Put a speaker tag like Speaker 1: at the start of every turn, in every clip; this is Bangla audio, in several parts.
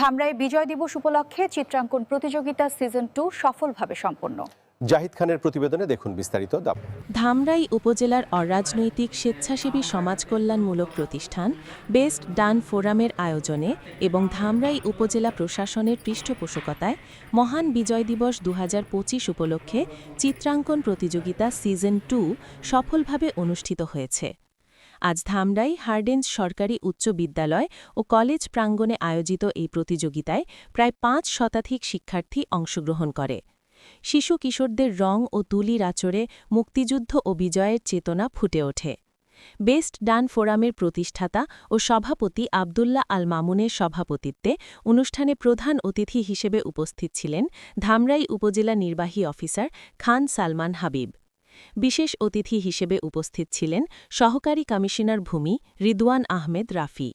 Speaker 1: ধামরায় বিজয় দিবস উপলক্ষে চিত্রাঙ্কন প্রতিযোগিতা সিজন টু সফলভাবে সম্পন্ন
Speaker 2: জাহিদ খানের প্রতিবেদনে দেখুন বিস্তারিত
Speaker 1: ধামরাই উপজেলার অরাজনৈতিক স্বেচ্ছাসেবী সমাজ কল্যাণমূলক প্রতিষ্ঠান বেস্ট ডান ফোরামের আয়োজনে এবং ধামরাই উপজেলা প্রশাসনের পৃষ্ঠপোষকতায় মহান বিজয় দিবস দু উপলক্ষে চিত্রাঙ্কন প্রতিযোগিতা সিজন টু সফলভাবে অনুষ্ঠিত হয়েছে আজ ধামরাই হার্ডেন্স সরকারি উচ্চ বিদ্যালয় ও কলেজ প্রাঙ্গণে আয়োজিত এই প্রতিযোগিতায় প্রায় পাঁচ শতাধিক শিক্ষার্থী অংশগ্রহণ করে শিশু কিশোরদের রং ও তুলির আচরে মুক্তিযুদ্ধ ও বিজয়ের চেতনা ফুটে ওঠে বেস্ট ডান ফোরামের প্রতিষ্ঠাতা ও সভাপতি আবদুল্লাহ আল মামুনের সভাপতিত্বে অনুষ্ঠানে প্রধান অতিথি হিসেবে উপস্থিত ছিলেন ধামরাই উপজেলা নির্বাহী অফিসার খান সালমান হাবিব বিশেষ অতিথি হিসেবে উপস্থিত ছিলেন সহকারী কমিশনার ভূমি রিদওয়ান আহমেদ রাফি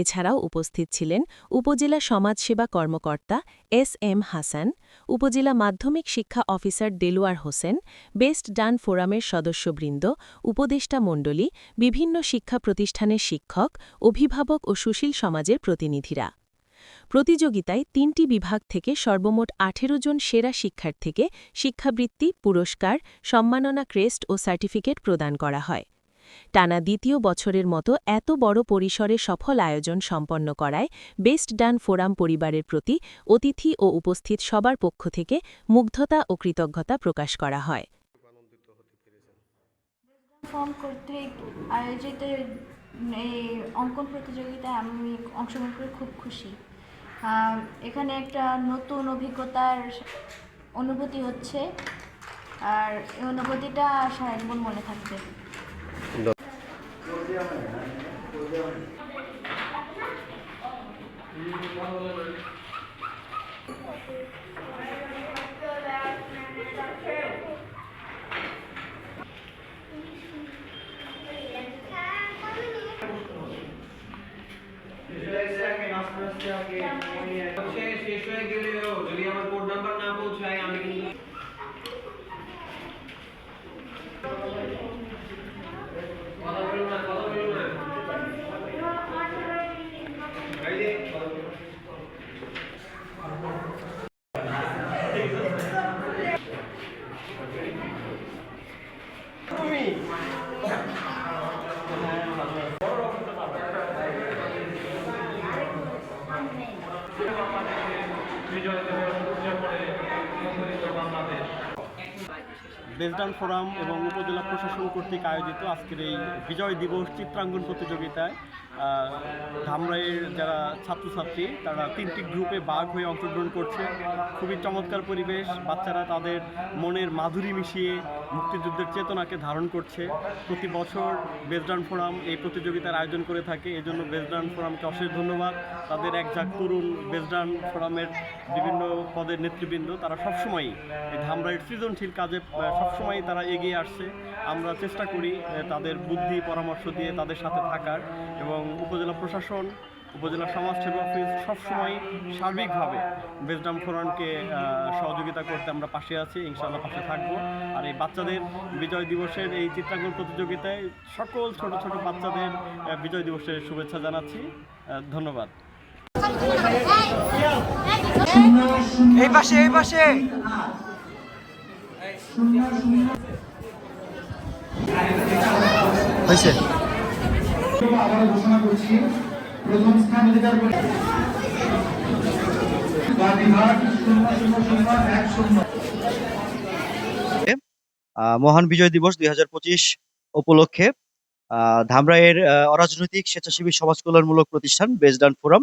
Speaker 1: এছাড়াও উপস্থিত ছিলেন উপজেলা সমাজসেবা কর্মকর্তা এস এম হাসান উপজেলা মাধ্যমিক শিক্ষা officer Deluar Hossain best done ফোরামের সদস্যবৃন্দ উপদেষ্টা মণ্ডলী বিভিন্ন শিক্ষা প্রতিষ্ঠানের শিক্ষক অভিভাবক ও সুশীল সমাজের প্রতিনিধিরা প্রতিযোগিতায় তিনটি বিভাগ থেকে সর্বমোট আঠেরো জন সেরা শিক্ষার্থীকে শিক্ষাবৃত্তি পুরস্কার সম্মাননা ক্রেস্ট ও সার্টিফিকেট প্রদান করা হয় টানা দ্বিতীয় বছরের মতো এত বড় পরিসরে সফল আয়োজন সম্পন্ন করায় বেস্ট ডান ফোরাম পরিবারের প্রতি অতিথি ও উপস্থিত সবার পক্ষ থেকে মুগ্ধতা ও কৃতজ্ঞতা প্রকাশ করা হয়
Speaker 3: ফর্ম কর্তৃক আয়োজিত এই অঙ্কন প্রতিযোগিতায় আমি অংশগ্রহণ করে খুব খুশি এখানে একটা নতুন অভিজ্ঞতার অনুভূতি হচ্ছে আর এই অনুভূতিটা সারা জীবন মনে থাকবে Thank you. સમસ્યા કે છે শেষ হয়ে গেলে যদি আমার কোড নাম্বার না পৌঁছায় আমি কিন্তু
Speaker 4: বেসডান ফোরাম এবং উপজেলা প্রশাসন কর্তৃক আয়োজিত আজকের এই বিজয় দিবস চিত্রাঙ্গন প্রতিযোগিতায় ধামরাইয়ের যারা ছাত্রছাত্রী তারা তিনটি গ্রুপে বাঘ হয়ে অংশগ্রহণ করছে খুবই চমৎকার পরিবেশ বাচ্চারা তাদের মনের মাধুরী মিশিয়ে মুক্তিযুদ্ধের চেতনাকে ধারণ করছে প্রতি বছর বেজডান ফোরাম এই প্রতিযোগিতার আয়োজন করে থাকে এই জন্য বেজডান ফোরামকে অশেষ ধন্যবাদ তাদের এক যাক তরুণ বেজডান ফোরামের বিভিন্ন পদের নেতৃবৃন্দ তারা সবসময়ই এই ধামরাইয়ের সৃজনশীল কাজে সবসময়ই তারা এগিয়ে আসছে আমরা চেষ্টা করি তাদের বুদ্ধি পরামর্শ দিয়ে তাদের সাথে থাকার এবং উপজেলা প্রশাসন উপজেলা সমাজসেবা অফিস সবসময় সার্বিকভাবে বেজডাম ফোরনকে সহযোগিতা করতে আমরা পাশে আছি ইনশাআল্লাহ পাশে থাকবো আর এই বাচ্চাদের বিজয় দিবসের এই চিত্রাঙ্কন প্রতিযোগিতায় সকল ছোট ছোট বাচ্চাদের বিজয় দিবসের শুভেচ্ছা জানাচ্ছি ধন্যবাদ
Speaker 5: এই পাশে এই পাশে হয়েছে আবারও ঘোষণা করছি প্রথম স্থান অধিকার করে
Speaker 6: মহান বিজয় দিবস দুই উপলক্ষে ধামরাইয়ের অরাজনৈতিক স্বেচ্ছাসেবী সমাজ কল্যাণমূলক প্রতিষ্ঠান বেজডান ফোরাম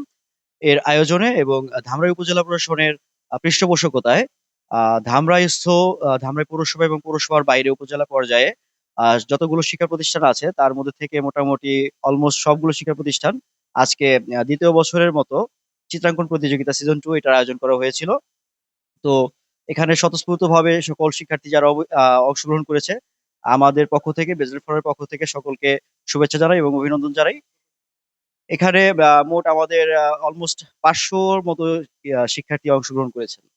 Speaker 6: এর আয়োজনে এবং ধামরাই উপজেলা প্রশাসনের পৃষ্ঠপোষকতায় ধামরাইস্থ ধামরাই পৌরসভা এবং পৌরসভার বাইরে উপজেলা পর্যায়ে আর যতগুলো শিক্ষা প্রতিষ্ঠান আছে তার মধ্যে থেকে মোটামুটি অলমোস্ট সবগুলো শিক্ষা প্রতিষ্ঠান আজকে দ্বিতীয় বছরের মতো চিত্রাঙ্কন প্রতিযোগিতা সিজন টু এটার আয়োজন করা হয়েছিল তো এখানে স্বতঃস্ফূর্তভাবে সকল শিক্ষার্থী যারা অংশগ্রহণ করেছে আমাদের পক্ষ থেকে বেজেল ফোরামের পক্ষ থেকে সকলকে শুভেচ্ছা জানাই এবং অভিনন্দন জানাই এখানে মোট আমাদের অলমোস্ট পাঁচশোর মতো শিক্ষার্থী অংশগ্রহণ করেছেন